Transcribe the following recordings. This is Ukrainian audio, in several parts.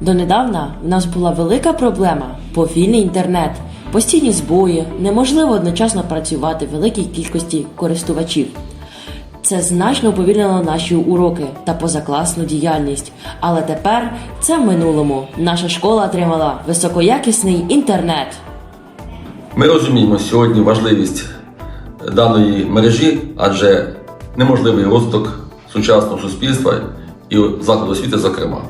Донедавна в нас була велика проблема повільний інтернет, постійні збої, неможливо одночасно працювати великій кількості користувачів. Це значно уповільнило наші уроки та позакласну діяльність. Але тепер це в минулому. Наша школа отримала високоякісний інтернет. Ми розуміємо сьогодні важливість даної мережі, адже неможливий розвиток сучасного суспільства і закладу освіти, зокрема.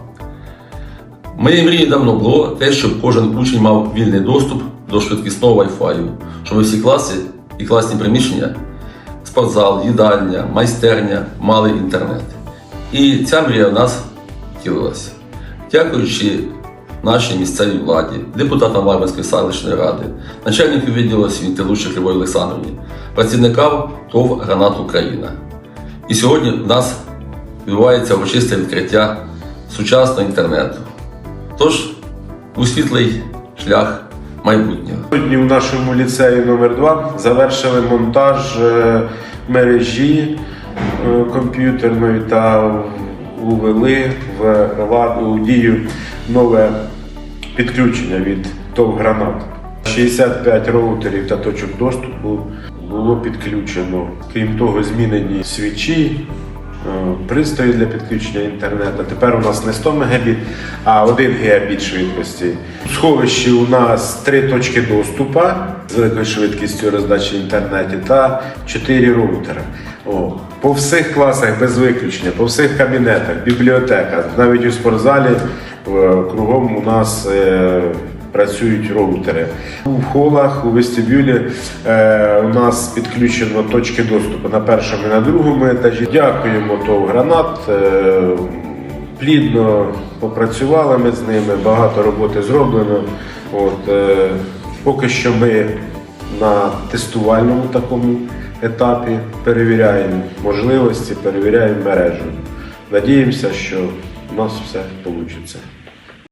Моєю мрією давно було те, щоб кожен учень мав вільний доступ до швидкісного Wi-Fi, щоб всі класи і класні приміщення, спортзал, їдальня, майстерня мали інтернет. І ця мрія в нас втілилася. Дякуючи нашій місцевій владі, депутатам Варварської селищної ради, начальнику відділу освіти Лущик Любові Олександровні, працівникам ТОВ Гранат Україна. І сьогодні в нас відбувається урочисте відкриття сучасного інтернету. Тож, у світлий шлях майбутнього. Сьогодні в нашому ліцеї номер 2 завершили монтаж е, мережі е, комп'ютерної та увели в у дію нове підключення від ТОВ Гранат. 65 роутерів та точок доступу було підключено. Крім того, змінені свічі, пристрої для підключення інтернету. Тепер у нас не 100 Мбіт, а 1 Гбіт швидкості. У сховищі у нас три точки доступу з великою швидкістю роздачі інтернету та 4 роутери. О, по всіх класах без виключення, по всіх кабінетах, бібліотеках, навіть у спортзалі е, кругом у нас е, працюють роутери. У холах, у вестибюлі е, у нас підключено точки доступу на першому і на другому етажі. Дякуємо ТОВ Гранат. Е, плідно попрацювали ми з ними, багато роботи зроблено. От, е, поки що ми на тестувальному такому етапі перевіряємо можливості, перевіряємо мережу. Надіємося, що у нас все вийде.